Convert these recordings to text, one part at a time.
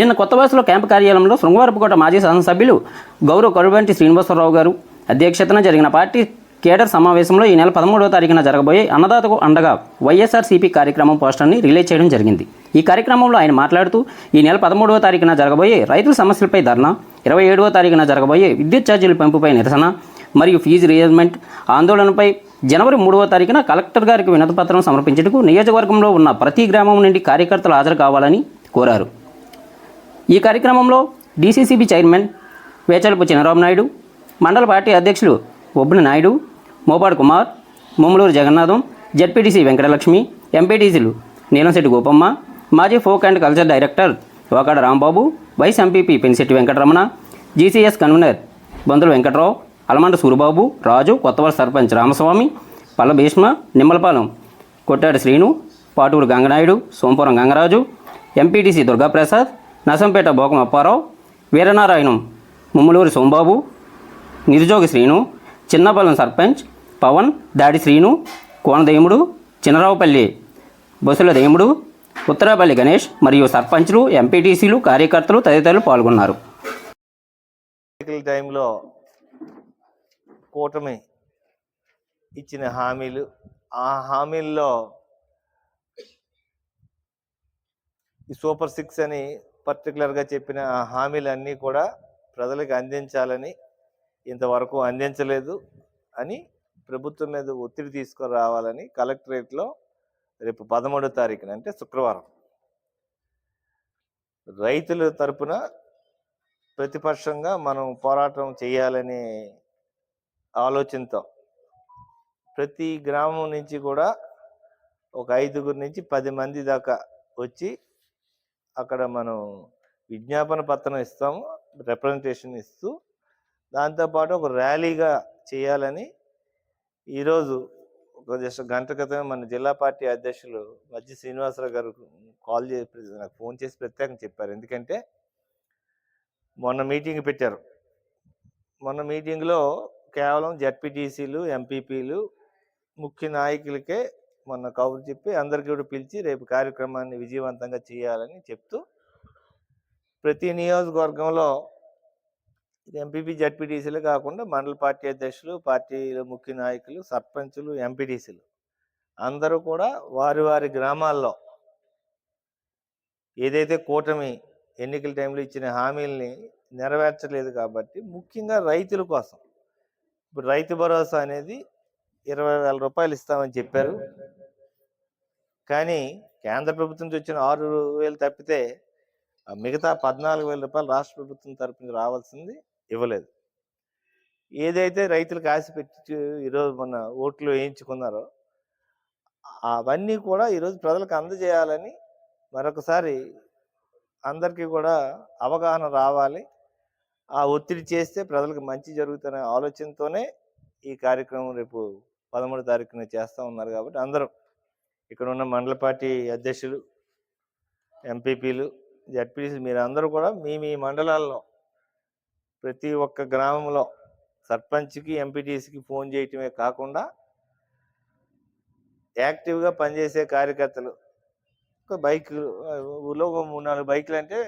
నిన్న కొత్త వయసులో క్యాంపు కార్యాలయంలో శృంగవరపుకోట మాజీ శాసనసభ్యులు గౌరవ కరువంటి శ్రీనివాసరావు గారు అధ్యక్షతన జరిగిన పార్టీ కేడర్ సమావేశంలో ఈ నెల పదమూడవ తారీఖున జరగబోయే అన్నదాతకు అండగా వైఎస్ఆర్సీపీ కార్యక్రమం పోస్టర్ని రిలీజ్ చేయడం జరిగింది. ఈ కార్యక్రమంలో ఆయన మాట్లాడుతూ ఈ నెల పదమూడవ తారీఖున జరగబోయే రైతుల సమస్యలపై ధర్నా ఇరవై ఏడవ తారీఖున జరగబోయే విద్యుత్ ఛార్జీల పెంపుపై నిరసన మరియు ఫీజు రియజ్మెంట్ ఆందోళనపై జనవరి మూడవ తారీఖున కలెక్టర్ గారికి వినతిపత్రం సమర్పించేందుకు నియోజకవర్గంలో ఉన్న ప్రతి గ్రామం నుండి కార్యకర్తలు హాజరు కావాలని కోరారు. ఈ కార్యక్రమంలో డీసీసీబీ చైర్మన్ వేచలపు చినరామ నాయుడు మండల పార్టీ అధ్యక్షులు ఒబ్బుని నాయుడు మోపాడు కుమార్ ముమ్మలూరు జగన్నాథం జడ్పీటీసీ వెంకటలక్ష్మి ఎంపీటీసీలు నీలంశెట్టి గోపమ్మ మాజీ folk and culture director Vakada Rambabu vice MPP Penisetti Venkataramana GCS convener Bandula Venkatrao Alamanda Suribabu Raju Kottavada sarpanch Ramaswamy Palla Bhishma Nimmalapalem Kottadi Srinu Paturu Ganganaidu Sompuram Gangaraju MPTC Durgaprasad Nasampeta Bokam Apparao Veeranarayanam Mummaluri Sombabu Nirujogi Srinu Chinnapallem sarpanch Pavan Dadi Srinu Konademudu చిన్నరావుపల్లి బొసుల దేముడు ఉత్తరాపల్లి గణేష్ మరియు సర్పంచ్లు ఎంపీటీసీలు కార్యకర్తలు తదితరులు పాల్గొన్నారు. టైంలో కూటమి ఇచ్చిన హామీలు ఆ హామీల్లో ఈ సూపర్ సిక్స్ అని పర్టికులర్గా చెప్పిన ఆ హామీలన్నీ కూడా ప్రజలకు అందించాలని ఇంతవరకు అందించలేదు అని ప్రభుత్వం మీద ఒత్తిడి తీసుకురావాలని కలెక్టరేట్లో రేపు పదమూడో తారీఖున అంటే శుక్రవారం. రైతుల తరపున ప్రతిపక్షంగా మనం పోరాటం చేయాలనే ఆలోచనతో ప్రతి గ్రామం నుంచి కూడా ఒక ఐదుగురు నుంచి పది మంది దాకా వచ్చి అక్కడ మనం విజ్ఞాపన పత్రం ఇస్తాము రిప్రజెంటేషన్ ఇస్తూ దాంతోపాటు ఒక ర్యాలీగా చేయాలని ఈరోజు ఒక జస్ట్ గంట క్రితమే మన జిల్లా పార్టీ అధ్యక్షులు మధ్య శ్రీనివాసరావు గారు కాల్ చేసి నాకు ఫోన్ చేసి ప్రత్యేకంగా చెప్పారు. ఎందుకంటే మొన్న మీటింగ్ పెట్టారు. మొన్న మీటింగ్లో కేవలం జడ్పీటీసీలు ఎంపీపీలు ముఖ్య నాయకులకే మొన్న కబురు చెప్పి అందరికీ కూడా పిలిచి రేపు కార్యక్రమాన్ని విజయవంతంగా చేయాలని చెప్తూ ప్రతి నియోజకవర్గంలో ఎంపీపీ జడ్పీటీసీలు కాకుండా మండల పార్టీ అధ్యక్షులు పార్టీల ముఖ్య నాయకులు సర్పంచులు ఎంపీటీసీలు. అందరూ కూడా వారి వారి గ్రామాల్లో ఏదైతే కూటమి ఎన్నికల టైంలో ఇచ్చిన హామీల్ని నెరవేర్చలేదు కాబట్టి ముఖ్యంగా రైతుల కోసం. ఇప్పుడు రైతు భరోసా అనేది ఇరవై వేల రూపాయలు ఇస్తామని చెప్పారు. కానీ కేంద్ర ప్రభుత్వం నుంచి వచ్చిన ఆరు వేలు తప్పితే మిగతా పద్నాలుగు వేల రూపాయలు రాష్ట్ర ప్రభుత్వం తరపున రావాల్సింది ఇవ్వలేదు. ఏదైతే రైతులకు ఆశ పెట్టి ఈరోజు మన ఓట్లు వేయించుకున్నారో అవన్నీ కూడా ఈరోజు ప్రజలకు అందజేయాలని మరొకసారి అందరికీ కూడా అవగాహన రావాలి. ఆ ఒత్తిడి చేస్తే ప్రజలకు మంచి జరుగుతున్న ఆలోచనతోనే ఈ కార్యక్రమం రేపు పదమూడు తారీఖున చేస్తూ ఉన్నారు కాబట్టి అందరం ఇక్కడ ఉన్న మండల పార్టీ అధ్యక్షులు ఎంపీపీలు జడ్పీసీ మీరు అందరూ కూడా మీ మీ మండలాల్లో ప్రతి ఒక్క గ్రామంలో సర్పంచ్కి ఎంపీటీసీకి ఫోన్ చేయటమే కాకుండా యాక్టివ్గా పనిచేసే కార్యకర్తలు ఒక బైక్ ఊళ్ళో ఒక మూడు నాలుగు బైకులు అంటే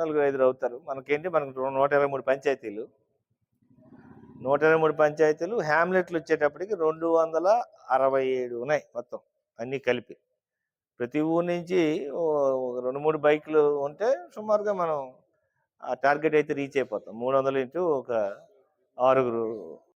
నలుగురు ఐదుగురు అవుతారు. మనకేంటి మనకు నూట ఇరవై మూడు పంచాయతీలు. నూట ఇరవై మూడు పంచాయతీలు హ్యామ్లెట్లు వచ్చేటప్పటికి రెండు వందల అరవై ఏడు ఉన్నాయి మొత్తం అన్నీ కలిపి. ప్రతి ఊరు నుంచి రెండు మూడు బైకులు ఉంటే సుమారుగా మనం ఆ టార్గెట్ అయితే రీచ్ అయిపోతాం. మూడు వందలు ఇంటూ ఒక ఆరుగురు